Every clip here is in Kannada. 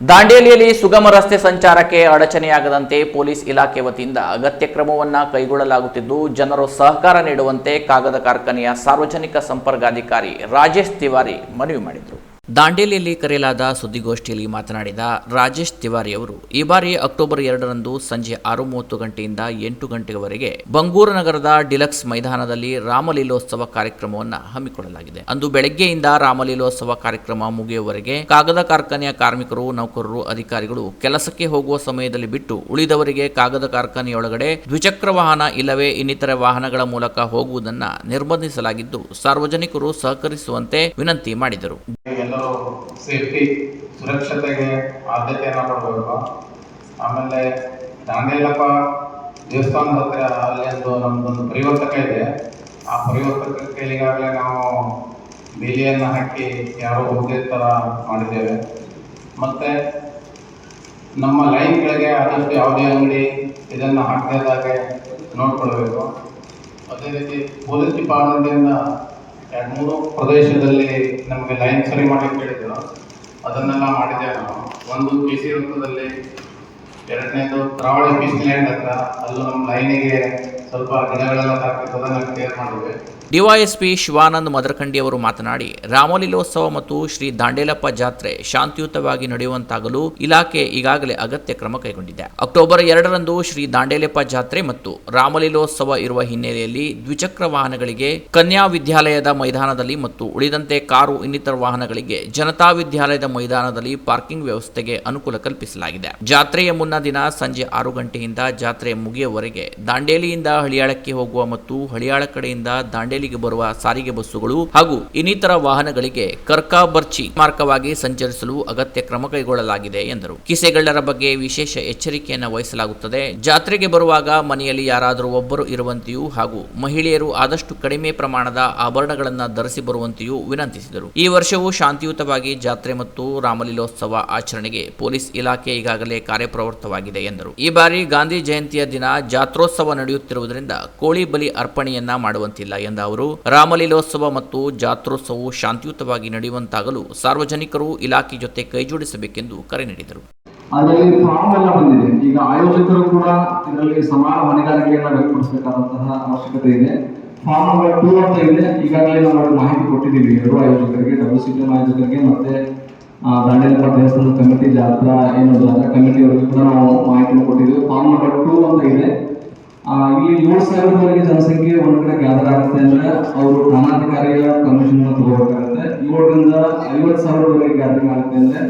ದಾಂಡೇಲಿಯಲ್ಲಿ ಸುಗಮ ರಸ್ತೆ ಸಂಚಾರಕ್ಕೆ ಅಡಚಣೆಯಾಗದಂತೆ ಪೊಲೀಸ್ ಇಲಾಖೆ ವತಿಯಿಂದ ಅಗತ್ಯ ಕ್ರಮವನ್ನು ಕೈಗೊಳ್ಳಲಾಗುತ್ತಿದ್ದು, ಜನರು ಸಹಕಾರ ನೀಡುವಂತೆ ಕಾಗದ ಕಾರ್ಖಾನೆಯ ಸಾರ್ವಜನಿಕ ಸಂಪರ್ಕಾಧಿಕಾರಿ ರಾಜೇಶ್ ತಿವಾರಿ ಮನವಿ ಮಾಡಿದರು. ದಾಂಡೇಲಿಯಲ್ಲಿ ಕರೆಯಲಾದ ಸುದ್ದಿಗೋಷ್ಠಿಯಲ್ಲಿ ಮಾತನಾಡಿದ ರಾಜೇಶ್ ತಿವಾರಿ ಅವರು, ಈ ಬಾರಿ ಅಕ್ಟೋಬರ್ ಎರಡರಂದು ಸಂಜೆ ಆರು ಮೂವತ್ತು ಗಂಟೆಯಿಂದ ಎಂಟು ಗಂಟೆಯವರೆಗೆ ಬಂಗೂರು ನಗರದ ಡಿಲಕ್ಸ್ ಮೈದಾನದಲ್ಲಿ ರಾಮಲೀಲೋತ್ಸವ ಕಾರ್ಯಕ್ರಮವನ್ನು ಹಮ್ಮಿಕೊಳ್ಳಲಾಗಿದೆ. ಅಂದು ಬೆಳಗ್ಗೆಯಿಂದ ರಾಮಲೀಲೋತ್ಸವ ಕಾರ್ಯಕ್ರಮ ಮುಗಿಯುವವರೆಗೆ ಕಾಗದ ಕಾರ್ಖಾನೆಯ ಕಾರ್ಮಿಕರು, ನೌಕರರು, ಅಧಿಕಾರಿಗಳು ಕೆಲಸಕ್ಕೆ ಹೋಗುವ ಸಮಯದಲ್ಲಿ ಬಿಟ್ಟು ಉಳಿದವರಿಗೆ ಕಾಗದ ಕಾರ್ಖಾನೆಯೊಳಗಡೆ ದ್ವಿಚಕ್ರ ವಾಹನ ಇಲ್ಲವೇ ಇನ್ನಿತರ ವಾಹನಗಳ ಮೂಲಕ ಹೋಗುವುದನ್ನು ನಿರ್ಬಂಧಿಸಲಾಗಿದ್ದು, ಸಾರ್ವಜನಿಕರು ಸಹಕರಿಸುವಂತೆ ವಿನಂತಿ ಮಾಡಿದರು. ಎಲ್ಲರೂ ಸೇಫ್ಟಿ, ಸುರಕ್ಷತೆಗೆ ಆದ್ಯತೆಯನ್ನು ಕೊಡಬೇಕು. ಆಮೇಲೆ ದಾಂಡೇಲಪ್ಪ ದೇವಸ್ಥಾನದ ಹತ್ರ ಅಲ್ಲಿ ಒಂದು ನಮ್ದೊಂದು ಪರಿವರ್ತಕ ಇದೆ. ಆ ಪರಿವರ್ತಕಕ್ಕೆ ಈಗಾಗಲೇ ನಾವು ಬೇಲಿಯನ್ನು ಹಾಕಿ ಯಾರು ಹೋಗದೇ ಥರ ಮಾಡಿದ್ದೇವೆ. ಮತ್ತು ನಮ್ಮ ಲೈನ್ಗಳಿಗೆ ಆದಷ್ಟು ಯಾವುದೇ ಅಂಗಡಿ ಇದನ್ನು ಹಾಕದೇದಾಗೆ ನೋಡ್ಕೊಳ್ಬೇಕು. ಅದೇ ರೀತಿ ಪೊಲೀಸ್ ಡಿಪಾರ್ಟ್ಮೆಂಟಿಂದ ಎರಡು ಮೂರು ಪ್ರದೇಶದಲ್ಲಿ ನಮಗೆ ಲೈನ್ ಸರಿ ಮಾಡಿ ಹೇಳಿದ್ರು ಅದನ್ನೆಲ್ಲ ಮಾಡಿದ್ದೇವೆ ನಾವು ಒಂದು ಕೆ ಸಿ ವೃತ್ತದಲ್ಲಿ ಎರಡನೇದು ಕರಾವಳಿ ಫಿಶ್ ಲ್ಯಾಂಡ್ ಹತ್ರ, ಅಲ್ಲೂ ನಮ್ಮ ಲೈನಿಗೆ ಸ್ವಲ್ಪ ದಿನಗಳೆಲ್ಲ ಮಾಡಿದ್ವಿ ಡಿವೈಎಸ್ಪಿ ಶಿವಾನಂದ್ ಮದರಖಂಡಿ ಅವರು ಮಾತನಾಡಿ, ರಾಮಲೀಲೋತ್ಸವ ಮತ್ತು ಶ್ರೀ ದಾಂಡೇಲಪ್ಪ ಜಾತ್ರೆ ಶಾಂತಿಯುತವಾಗಿ ನಡೆಯುವಂತಾಗಲು ಇಲಾಖೆ ಈಗಾಗಲೇ ಅಗತ್ಯ ಕ್ರಮ ಕೈಗೊಂಡಿದೆ. ಅಕ್ಟೋಬರ್ ಎರಡರಂದು ಶ್ರೀ ದಾಂಡೇಲಪ್ಪ ಜಾತ್ರೆ ಮತ್ತು ರಾಮಲೀಲೋತ್ಸವ ಇರುವ ಹಿನ್ನೆಲೆಯಲ್ಲಿ ದ್ವಿಚಕ್ರ ವಾಹನಗಳಿಗೆ, ಕನ್ಯಾ ವಿದ್ಯಾಲಯದ ಮೈದಾನದಲ್ಲಿ ಮತ್ತು ಉಳಿದಂತೆ ಕಾರು ಇನ್ನಿತರ ವಾಹನಗಳಿಗೆ ಜನತಾ ವಿದ್ಯಾಲಯದ ಮೈದಾನದಲ್ಲಿ ಪಾರ್ಕಿಂಗ್ ವ್ಯವಸ್ಥೆಗೆ ಅನುಕೂಲ ಕಲ್ಪಿಸಲಾಗಿದೆ. ಜಾತ್ರೆಯ ಮುನ್ನ ದಿನ ಸಂಜೆ ಆರು ಗಂಟೆಯಿಂದ ಜಾತ್ರೆ ಮುಗಿಯುವವರೆಗೆ ದಾಂಡೇಲಿಯಿಂದ ಹಳಿಯಾಳಕ್ಕೆ ಹೋಗುವ ಮತ್ತು ಹಳಿಯಾಳ ಕಡೆಯಿಂದ ದಾಂಡೇಲಿಗೆ ಬರುವ ಸಾರಿಗೆ ಬಸ್ಸುಗಳು ಹಾಗೂ ಇನ್ನಿತರ ವಾಹನಗಳಿಗೆ ಕರ್ಕಾಬರ್ಚಿ ಮಾರ್ಗವಾಗಿ ಸಂಚರಿಸಲು ಅಗತ್ಯ ಕ್ರಮ ಕೈಗೊಳ್ಳಲಾಗಿದೆ ಎಂದರು. ಕಿಸೆಗಳ್ಳರ ಬಗ್ಗೆ ವಿಶೇಷ ಎಚ್ಚರಿಕೆಯನ್ನು ವಹಿಸಲಾಗುತ್ತದೆ. ಜಾತ್ರೆಗೆ ಬರುವಾಗ ಮನೆಯಲ್ಲಿ ಯಾರಾದರೂ ಒಬ್ಬರು ಇರುವಂತೆಯೂ ಹಾಗೂ ಮಹಿಳೆಯರು ಆದಷ್ಟು ಕಡಿಮೆ ಪ್ರಮಾಣದ ಆಭರಣಗಳನ್ನು ಧರಿಸಿ ಬರುವಂತೆಯೂ ವಿನಂತಿಸಿದರು. ಈ ವರ್ಷವೂ ಶಾಂತಿಯುತವಾಗಿ ಜಾತ್ರೆ ಮತ್ತು ರಾಮಲೀಲೋತ್ಸವ ಆಚರಣೆಗೆ ಪೊಲೀಸ್ ಇಲಾಖೆ ಈಗಾಗಲೇ ಕಾರ್ಯಪ್ರವೃತ್ತವಾಗಿದೆ ಎಂದರು. ಈ ಬಾರಿ ಗಾಂಧಿ ಜಯಂತಿಯ ದಿನ ಜಾತ್ರೋತ್ಸವ ನಡೆಯುತ್ತಿರುವುದರಿಂದ ಕೋಳಿ ಬಲಿ ಅರ್ಪಣೆಯನ್ನ ಮಾಡುವಂತಿಲ್ಲ ಎಂದ ಅವರು, ರಾಮಲೀಲೋತ್ಸವ ಮತ್ತು ಜಾತ್ರೋತ್ಸವವು ಶಾಂತಿಯುತವಾಗಿ ನಡೆಯುವಂತಾಗಲು ಸಾರ್ವಜನಿಕರು ಇಲಾಖೆ ಜೊತೆ ಕೈಜೋಡಿಸಬೇಕೆಂದು ಕರೆ ನೀಡಿದರು. ಅದರಲ್ಲಿ ಫಾರ್ಮ್ ಎಲ್ಲ ಬಂದಿದೆ. ಈಗ ಆಯೋಜಕರು ಕೂಡ ಇದರಲ್ಲಿ ಸಮಾನ ಹೊಣೆಗಾರಿಕೆಯನ್ನು ವ್ಯಕ್ತಪಡಿಸಬೇಕಾದಂತಹ ಅವಶ್ಯಕತೆ ಇದೆ. ಫಾರ್ಮ್ ನಂಬರ್ ಟೂ ಅಂತ ಇದೆ. ಈಗಾಗಲೇ ನಾವು ಮಾಹಿತಿ ಕೊಟ್ಟಿದ್ದೀವಿ. ಎರಡು ಆಯೋಜಕರಿಗೆ ಡಬ್ಲ್ಯೂ ಸಿ ಆಯೋಜಕರಿಗೆ ಮತ್ತೆ ದಾಂಡೇಲಿ ದೇವಸ್ಥಾನದ ಕಮಿಟಿ ಜಾತ್ರಾ, ಏನು ಜಾತ್ರಾ ಕಮಿಟಿ ಅವರಿಗೆ ಕೂಡ ನಾವು ಮಾಹಿತಿಯನ್ನು ಕೊಟ್ಟಿದ್ದೀವಿ ಫಾರ್ಮ್ ನಂಬರ್ ಟೂ ಅಂತ ಇದೆ ಆ, ಇಲ್ಲಿ ಏಳು ಸಾವಿರದವರೆಗೆ ಜನಸಂಖ್ಯೆ ಒಂದ್ ಕಡೆ ಗ್ಯಾದರ್ ಆಗುತ್ತೆ ಅಂದ್ರೆ ಅವರು ಧನಾಧಿಕಾರಿಯ ಕಮಿಷನ್ ತಗೋಬೇಕಾಗುತ್ತೆ. ಏಳರಿಂದ ಐವತ್ತು ಸಾವಿರದವರೆಗೆ ಗ್ಯಾದರಿಂಗ್ ಆಗುತ್ತೆ ಅಂದ್ರೆ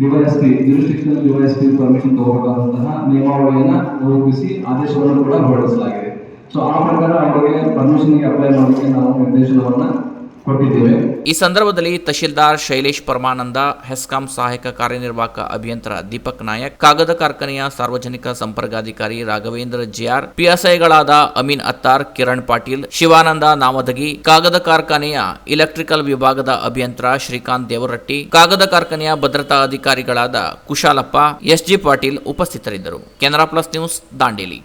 ಡಿವೈಎಸ್ಪಿ ಜುರಿಸ್ಟಿಕ್ಷನಲ್ ಡಿವೈಎಸ್ಪಿ ಪರ್ಮಿಷನ್ ತಗೋಬೇಕಾದಂತಹ ನಿಯಮಾವಳಿಯನ್ನ ರೂಪಿಸಿ ಆದೇಶವನ್ನು ಕೂಡ ಹೊರಡಿಸಲಾಗಿದೆ. ಸೊ ಆ ಪ್ರಕಾರ ಅವರಿಗೆ ಪರ್ಮಿಷನ್ಗೆ ಅಪ್ಲೈ ಮಾಡಲಿಕ್ಕೆ ನಾವು ನಿರ್ದೇಶನವನ್ನ ಕೊಟ್ಟಿದ್ದೇವೆ. ಈ ಸಂದರ್ಭದಲ್ಲಿ ತಹಶೀಲ್ದಾರ್ ಶೈಲೇಶ್ ಪರಮಾನಂದ, ಹೆಸ್ಕಾಂ ಸಹಾಯಕ ಕಾರ್ಯನಿರ್ವಾಹಕ ಅಭಿಯಂತರ ದೀಪಕ್ ನಾಯಕ್, ಕಾಗದ ಕಾರ್ಖಾನೆಯ ಸಾರ್ವಜನಿಕ ಸಂಪರ್ಕಾಧಿಕಾರಿ ರಾಘವೇಂದ್ರ ಜಿಆರ್ ಪಿಎಸ್ಐಗಳಾದ ಅಮೀನ್ ಅತ್ತಾರ್, ಕಿರಣ್ ಪಾಟೀಲ್, ಶಿವಾನಂದ ನಾಮದಗಿ, ಕಾಗದ ಕಾರ್ಖಾನೆಯ ಇಲೆಕ್ಟ್ರಿಕಲ್ ವಿಭಾಗದ ಅಭಿಯಂತರ ಶ್ರೀಕಾಂತ್ ದೇವರಟ್ಟಿ, ಕಾಗದ ಕಾರ್ಖಾನೆಯ ಭದ್ರತಾ ಅಧಿಕಾರಿಗಳಾದ ಕುಶಾಲಪ್ಪ, ಎಸ್ಜಿ ಪಾಟೀಲ್ ಉಪಸ್ಥಿತರಿದ್ದರು. Canara plus news Dandeli.